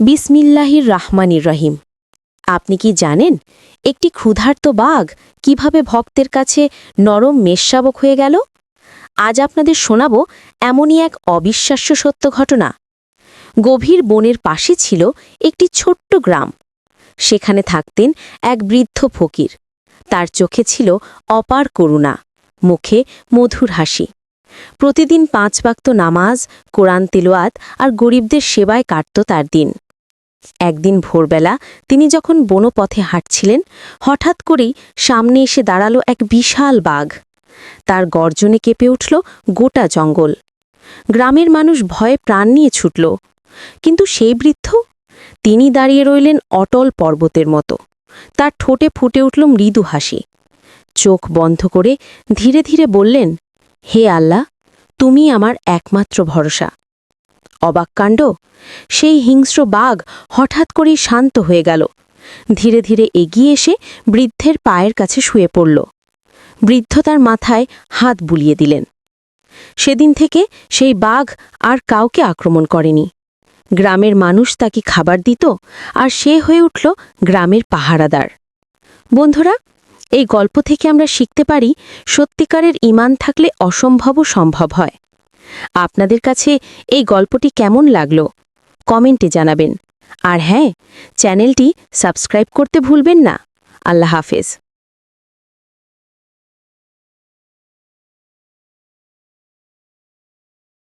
বিসমিল্লাহির রাহমানির রহিম। আপনি কি জানেন একটি ক্ষুধার্ত বাঘ কীভাবে ভক্তের কাছে নরম মেষশাবক হয়ে গেল? আজ আপনাদের শোনাব এমনই এক অবিশ্বাস্য সত্য ঘটনা। গভীর বনের পাশে ছিল একটি ছোট্ট গ্রাম। সেখানে থাকতেন এক বৃদ্ধ ফকির। তার চোখে ছিল অপার করুণা, মুখে মধুর হাসি। প্রতিদিন পাঁচ বাক্ত নামাজ, কোরআন তেলোয়াত আর গরিবদের সেবায় কাটত তার দিন। একদিন ভোরবেলা তিনি যখন বনপথে হাঁটছিলেন, হঠাৎ করেই সামনে এসে দাঁড়াল এক বিশাল বাঘ। তার গর্জনে কেঁপে উঠল গোটা জঙ্গল। গ্রামের মানুষ ভয়ে প্রাণ নিয়ে ছুটল। কিন্তু সেই বৃদ্ধ? তিনি দাঁড়িয়ে রইলেন অটল পর্বতের মতো। তার ঠোঁটে ফুটে উঠল মৃদু হাসি। চোখ বন্ধ করে ধীরে ধীরে বললেন, হে আল্লাহ, তুমি আমার একমাত্র ভরসা। অবাক কাণ্ড। সেই হিংস্র বাঘ হঠাৎ করেই শান্ত হয়ে গেল। ধীরে ধীরে এগিয়ে এসে বৃদ্ধের পায়ের কাছে শুয়ে পড়ল। বৃদ্ধ তার মাথায় হাত বুলিয়ে দিলেন। সেদিন থেকে সেই বাঘ আর কাউকে আক্রমণ করেনি। গ্রামের মানুষ তাকে খাবার দিত আর সে হয়ে উঠল গ্রামের পাহারাদার। বন্ধুরা, এই গল্প থেকে আমরা শিখতে পারি সত্যিকারের ইমান থাকলে অসম্ভবও সম্ভব হয়। আপনাদের কাছে এই গল্পটি কেমন লাগল? কমেন্টে জানাবেন। আর হ্যাঁ চ্যানেলটি সাবস্ক্রাইব করতে ভুলবেন না। আল্লাহ হাফেজ।